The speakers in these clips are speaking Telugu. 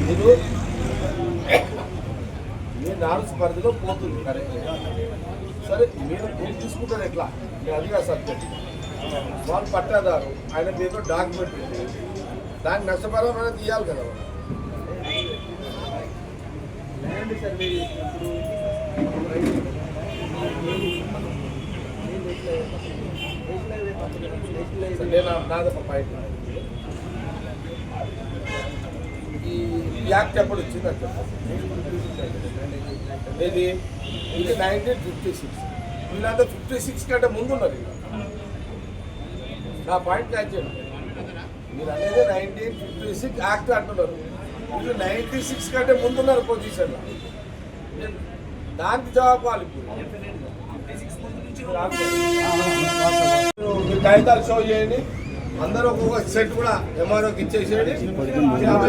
మీరు మీ నాలుగు పరిధిలో పోతుంది కరెక్ట్ సరే మీరు భూమి తీసుకుంటారు ఎట్లా మీరు అదిగా సబ్జెక్ట్ వాళ్ళు పట్టాదారు ఆయన పేరులో డాక్యుమెంట్ ఉంది దానికి నష్టపరం అనేది తీయాలి కదా ల్యాండ్ సర్వే నేను నాది పాయింట్ ఈ యాక్ట్ ఎప్పుడు వచ్చింది అది ఇది ఇది నైన్టీన్ ఫిఫ్టీ సిక్స్ వీళ్ళంతా ఫిఫ్టీ సిక్స్ కంటే ముందు ఉన్నారు నా పాయింట్ క్యాచ్ చేయండి. మీరు అనేది నైన్టీన్ ఫిఫ్టీ సిక్స్ యాక్ట్ అంటున్నారు వీళ్ళు నైన్టీ సిక్స్ కంటే ముందున్నారు పొజిషన్లో దానికి జవాబు వాళ్ళు ఇప్పుడు. కాగితాలు షో చేయండి. అందరూ ఒక్కొక్క సెట్ కూడా ఎంఆర్ఓకి వచ్చినప్పుడు ఇవ్వండి అంతా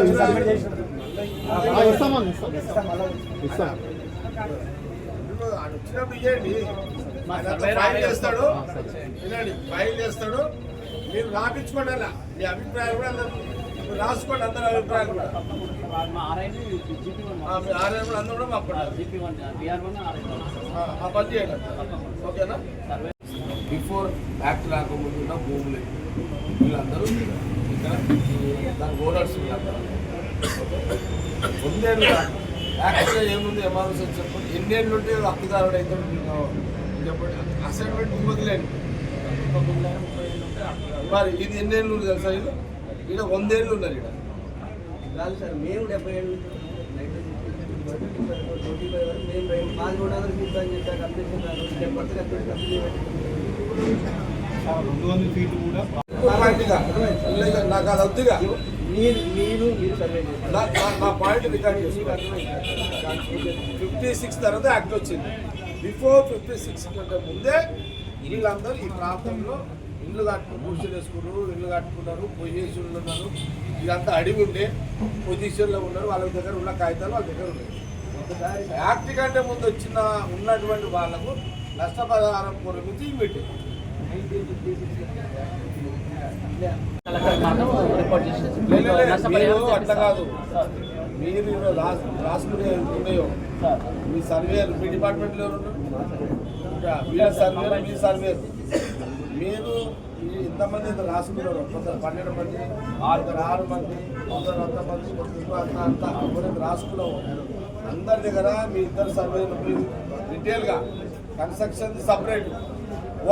ఫైల్ చేస్తాడు వినండి ఫైల్ చేస్తాడు మీరు రాపించుకోండి అలా మీ అభిప్రాయం కూడా రాసుకోండి అందరి అభిప్రాయాలు కూడా ఆర్ఐ అందరూ కూడా ఆ పని చేయండి ఓకేనా బిఫోర్ యాక్ట్ రాకముందు ఉన్న భూములు. వీళ్ళందరూ ఇక్కడ దాని ఓనర్స్ వీళ్ళందరూ. ఉందేళ్ళు యాక్ట్లో ఏముంది అని చెప్పండి ఎన్నేళ్ళు ఉంటే హక్కుదారుడు అయితే చెప్పండి అసైన్మెంట్ వదిలేండి. మరి ఇది ఎన్నేళ్ళు ఉంది తెలుసా ఇది ఇక్కడ వందేళ్ళు ఉన్నారు ఇక్కడ కాదు సార్ మేము డెబ్బై ఏడు ట్వంటీ ఫైవ్ వరకు మేము రైట్ మాది కూడా అని చెప్పాక డెబ్బై కంప్లీట్ రెండు వందల ఫీట్లు కూడా నాకు అది వద్దుగా నా పాయింట్ రికార్డ్ ఫిఫ్టీ సిక్స్ తర్వాత యాక్ట్ వచ్చింది. బిఫోర్ ఫిఫ్టీ సిక్స్ కంటే ముందే వీళ్ళందరూ ఈ ప్రాంతంలో ఇల్లు కట్టుకుని పూజలు వేసుకున్నారు ఇల్లు కట్టుకున్నారు పొజిషన్లు ఉన్నారు. ఇదంతా అడిగి ఉండే పొజిషన్లో ఉన్నారు. వాళ్ళ దగ్గర ఉన్న కాగితాలు వాళ్ళ దగ్గర ఉన్నాయి. యాక్ట్ కంటే ముందు వచ్చిన ఉన్నటువంటి వాళ్ళకు నష్టపరిహారం లేదు, మీరు అట్లా కాదు మీరు రాసుకునే ఉన్నాయో మీ సర్వేర్ మీ డిపార్ట్మెంట్లో వీళ్ళ సర్వేర్ మీ సర్వేర్ మీరు ఈ ఇంతమంది ఇంత రాసుకున్నారు కొందరు పన్నెండు మంది ఆరుగురు ఆరు మంది కొందరు అంత మంది కొందరు అంత అంత ఎవరైతే రాసుకున్నాము అందరి దగ్గర మీ ఇద్దరు సర్వేలు రిటైల్గా construction separate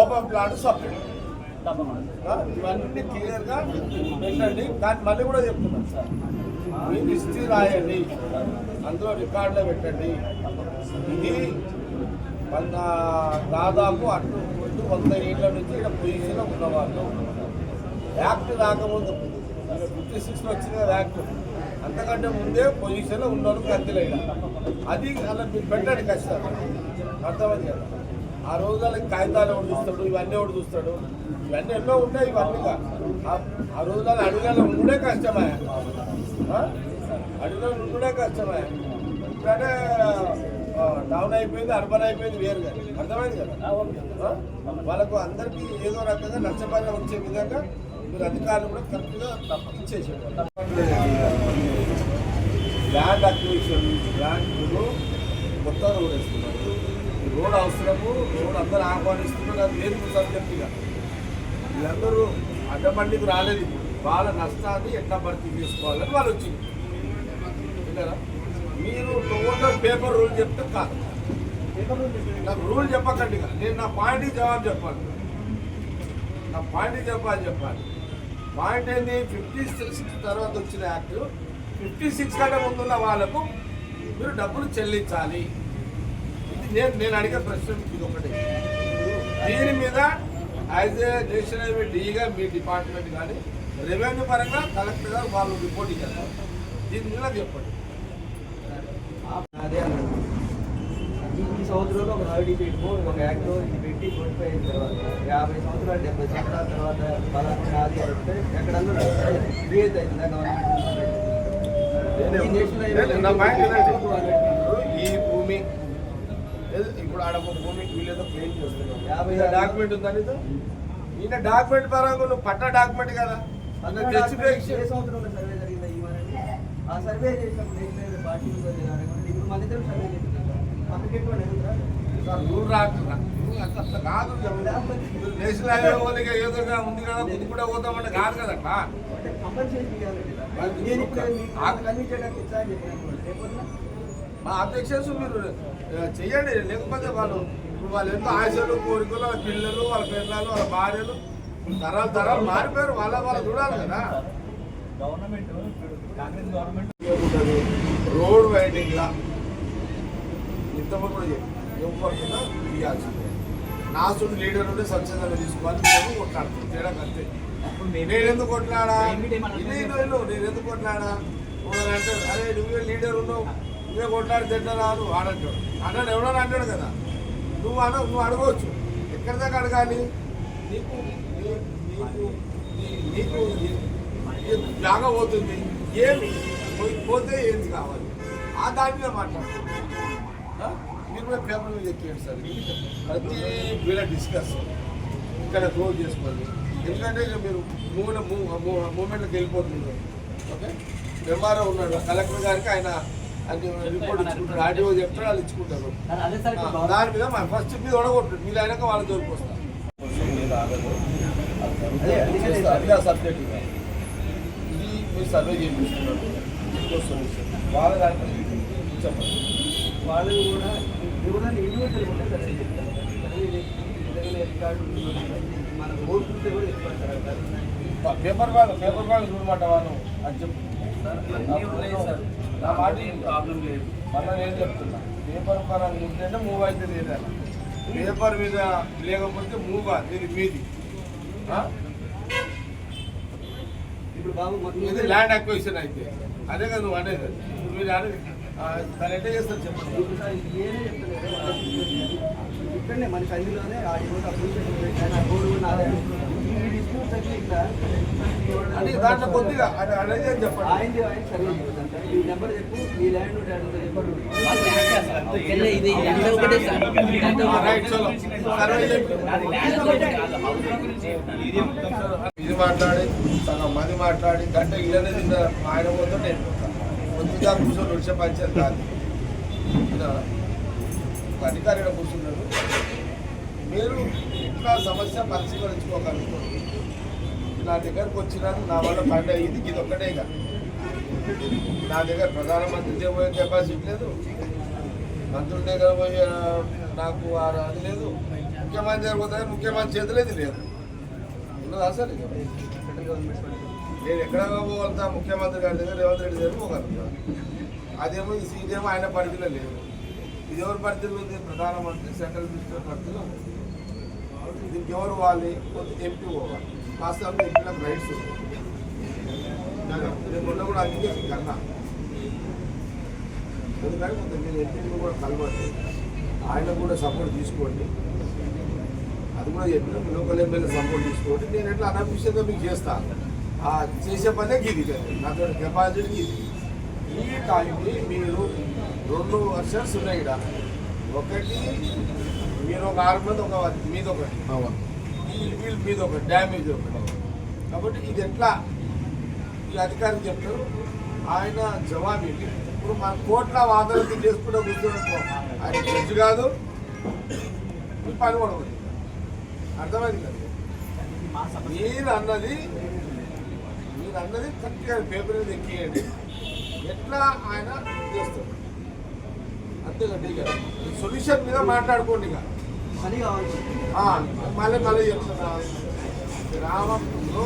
open plot separate. ఇవన్నీ క్లియర్గా పెట్టండి. కానీ మళ్ళీ కూడా చెప్తున్నాను సార్. మీ హిస్టరీ రాయండి. అందులో రికార్డులో పెట్టండి. ఇది మన దాదాపు అటు ఇటు వంద ఏళ్ళ నుంచి ఇక్కడ పొజిషన్లో ఉన్నవాళ్ళు. యాక్ట్ రాకముందు ఫిఫ్టీ సిక్స్లో వచ్చింది కదా యాక్ట్. అంతకంటే ముందే పొజిషన్లో ఉన్నారు కత్తిలైన. అది అలా మీరు పెట్టండి ఖచ్చితంగా. అర్థమైంది కదా? ఆ రోజులకి కాగితాలు ఎవడు చూస్తాడు? ఇవన్నీ ఎవడు చూస్తాడు? ఇవన్నీ ఎన్నో ఉన్నాయి ఇవన్నీ ఆ- రోజులలో అడుగులలో ఉండే కష్టమే? అడుగులో ఉండే కష్టమే. ఇప్పుడంటే ఆ, డౌన్ అయిపోయింది అర్బన్ అయిపోయింది వేరు కదా. అర్థమైంది కదా? వాళ్ళకు అందరికీ ఏదో రకంగా నష్టపరిహారం వచ్చే విధంగా మీరు అధికారులు కూడా కరెక్ట్గా ఇచ్చేసేవాళ్ళు ల్యాండ్ అక్విజిషన్ ల్యాండ్ కొత్త రోడ్ వేస్తున్నారు. రోడ్ అవసరము రోడ్ అందరూ ఆహ్వానిస్తున్నారు అది లేదు సబ్జెక్టుగా. వీళ్ళందరూ అడ్డబండికి రాలేదు. వాళ్ళ నష్టాన్ని ఎట్లా భర్తీ చేసుకోవాలని వాళ్ళు వచ్చింది విన్నారా? మీరు టోటల్ పేపర్ రూల్ చెప్తే కాదు. నాకు రూల్ చెప్పకండి. నేను నా పాయింట్కి జవాబు చెప్పాలి. నా పాయింట్కి చెప్పాలి చెప్పాలి. పాయింట్ ఏంది? ఫిఫ్టీ సిక్స్ తర్వాత వచ్చిన యాక్ట్. ఫిఫ్టీ సిక్స్ కంటే ముందున్న వాళ్ళకు మీరు డబ్బులు చెల్లించాలి. నేను నేను అడిగే ప్రశ్న ఇది ఒకటి దీని మీద యాజ్ ఏ నేషనల్ హైవే డీగా మీ డిపార్ట్మెంట్ కానీ రెవెన్యూ పరంగా కలెక్టర్ గారు వాళ్ళు రిపోర్ట్ ఇచ్చారు. దీని మీద చెప్పండి. అదే ఈ సంవత్సరంలో ఒక థర్టీ ఫీట్ ఒక యాక్ట్ ఇది పెట్టి అయిన తర్వాత యాభై సంవత్సరాలు డెబ్బై సంవత్సరాల తర్వాత పదకొండు ఆది అంటే ఎక్కడన్నా క్రియేట్. హైవే ఇప్పుడు ఈ భూమి ఇప్పుడు ఆడ ఒక భూమి వీళ్ళేదో క్లెయిమ్ చేస్తున్నాం యాభై యాభై డాక్యుమెంట్ ఉందా నీతో? ఈయన డాక్యుమెంట్ పరంగా నువ్వు పట్ట డాక్యుమెంట్ కదా. ఆ సర్వే చేసినప్పుడు పార్టీ ఇప్పుడు మన ఇద్దరం సర్వే రాకుండా అంత కాదు నేషనల్ హైవే ఏదో ఒకటి ఉంది కదా ముందు కూడా పోతామంటే కాదు కదా అట్లా. అంటే కంపల్సరీ మా అబ్జెక్షన్స్ మీరు ఆ, చెయ్యండి. లేకపోతే వాళ్ళు ఇప్పుడు వాళ్ళు ఎంతో ఆశలు కోరికలు వాళ్ళ పిల్లలు వాళ్ళ పిల్లలు వాళ్ళ భార్యలు తరాలు తరాలు మారిపోయారు. వాళ్ళ వాళ్ళు చూడాలి కదా. Government Congress government. Road widening లా ఇంతమంది కూడా తీయాల్సిందే. నా సుడు లీడర్ ఉంటే స్వచ్ఛందంగా తీసుకోవాలి. నేను కొట్లాడుతాను తేడా అంతే. నేను ఎందుకు కొట్లాడా? నేను ఎందుకు కొట్లాడా? అంటాడు అరే నువ్వే లీడర్ ఉన్నావు. నువ్వే కొట్లాడి తింటారా నువ్వు వాడంటాడు అన్నాడు ఎవడో అంటాడు కదా? నువ్వు అన నువ్వు అడగవచ్చు ఎక్కడి దాకా అడగాలి? నీకు నీకు నీకు నీ- జాగా పోతుంది? ఏమి? పోయి- పోతే ఏంది కావాలి? ఆ దాని మీద మాట్లాడు. మీరు కూడా పేపర్ మీద చెప్పేయండి సార్. ప్రతి వీళ్ళ డిస్కస్ ఇక్కడ క్లోజ్ చేసుకోండి. ఎందుకంటే మీరు మూమెంట్ మూమెంట్కి వెళ్ళిపోతున్నారు ఓకే? ఎంఆర్ఓ ఉన్నాడు. కలెక్టర్ గారికి ఆయన అన్ని రిపోర్ట్ ఇచ్చుకుంటారు. ఆర్టీఓ చెప్తారు వాళ్ళు ఇచ్చుకుంటారు దాని మీద మన ఫస్ట్ మీద ఒడగొట్టు మీరు అయినాక వాళ్ళ జోలికి వస్తారు అదే, సబ్జెక్ట్ ఇది మీరు సర్వే చేయించుకున్నారు. వాళ్ళ దాంట్లో చెప్పండి. వాళ్ళు కూడా ఎవరైనా ఇండివిజువల్ ఉంటే రికార్డు మనం కూడా చెప్పారు పేపర్ బ్యాగ్ పేపర్ బ్యాగ్ చూడమాట వాళ్ళు అని చెప్పు. అన్నీ ఉన్నాయి సార్. నా మాట ఏం ప్రాబ్లం లేదు మళ్ళీ నేను చెప్తున్నా పేపర్ పరంగా ఉంటేనే మూవ్ అవుతుంది ఏదైనా పేపర్ మీద లేకపోతే మూవ్ ఇది మీది? ఇప్పుడు బాబు ఇది ల్యాండ్ అక్విజిషన్ అయితే అదే కదా నువ్వు అనేది ఇప్పుడు మీరు అనేది ఆ, దాన్ని ఎట్లా చేస్తారు చెప్పండి ఇక్కడనే మన కందిలోనే ఆ రోజు అప్లికేషన్ పెట్టాను ఆ బోర్డు కూడా నాదే ఈ డిస్ప్యూట్స్ అన్ని ఇట్లా అంటే దాంట్లో కొద్దిగా అది అనేది అని చెప్పండి. ఆయన సార్. ఈ నెంబర్ చెప్పు ల్యాండ్ ఇది మాట్లాడి సగం మంది మాట్లాడి గంట ఇళ్ళనే తిన్న ఆయన పోతే నేను పోతా. కొద్దిగా కూర్చొని వచ్చే పంచాయతీ కాదు. విన్నారా? ఒక అధికారి ఈడ కూర్చున్నాడు మీరు ఇట్లా సమస్య పరిష్కరించుకోగలుగుతారు. నా దగ్గరకు వచ్చినారు నా వల్ల పంట ఇది ఇది ఒక్కటే ఇక. నా దగ్గర ప్రధానమంత్రి దగ్గర పోయే కెపాసిటీ లేదు. మంత్రుల దగ్గర పోయే నాకు ఆ అది లేదు. ముఖ్యమంత్రి దగ్గర పోతే ముఖ్యమంత్రి చేతులేదు లేదు. ఉన్నదా సార్ ఇక? నేను ఎక్కడ పోగలుగుతా? ముఖ్యమంత్రి గారి దగ్గర రేవంత్ రెడ్డి దగ్గర పోగలుగుతా. అదేమో ఈ సీటేమో ఆయన పరిధిలో లేదు. ఇది ఎవరి పరిధిలో ఉంది? ప్రధానమంత్రి సెంట్రల్ మినిస్టర్ పరిధిలో ఉంది. దీనికి ఎవరు వాలి కొంత ఎంపీ పోవాలి. వాస్తవంగా ఎంపీలకు రైట్స్ ఉంది నేను మొన్న కూడా అందుకే కన్నా ఎందుకంటే కొంత మీరు ఎంపీని కూడా కలవండి ఆయన కూడా సపోర్ట్ తీసుకోండి. అది కూడా చెప్పిన లోకల్ ఎమ్మెల్యే సపోర్ట్ తీసుకోండి. నేను ఎట్లా అనఫిషియల్గా మీకు చేస్తాను ఆ చేసే పనే ఇది కదా. నాతో కెపాసిటీ ఇది ఈ టైంని మీరు రెండు వర్షన్స్ ఉన్నాయి ఇక్కడ ఒకటి మీరు ఒక ఆరు మంది ఒక మీద ఒకటి వీళ్ళ మీద ఒకటి డ్యామేజ్ ఒకటి. కాబట్టి ఇది ఎట్లా ఈ అధికారి చెప్తారు ఆయన జవాబు ఏంటి? ఇప్పుడు మన కోట్ల వాదనలు చేసుకుంటే కూర్చోడం ఆయన జడ్జి కాదు. పని కూడా ఉంది అర్థమైంది కదా? మీరు అన్నది మీరు అన్నది కరెక్ట్గా పేపర్ మీద ఎక్కియండి. ఎట్లా ఆయన చేస్తారు అంతేగా ఇక సొల్యూషన్ మీద మాట్లాడుకోండి ఇక. పని మళ్ళీ మళ్ళీ చెప్తున్నా. గ్రామంలో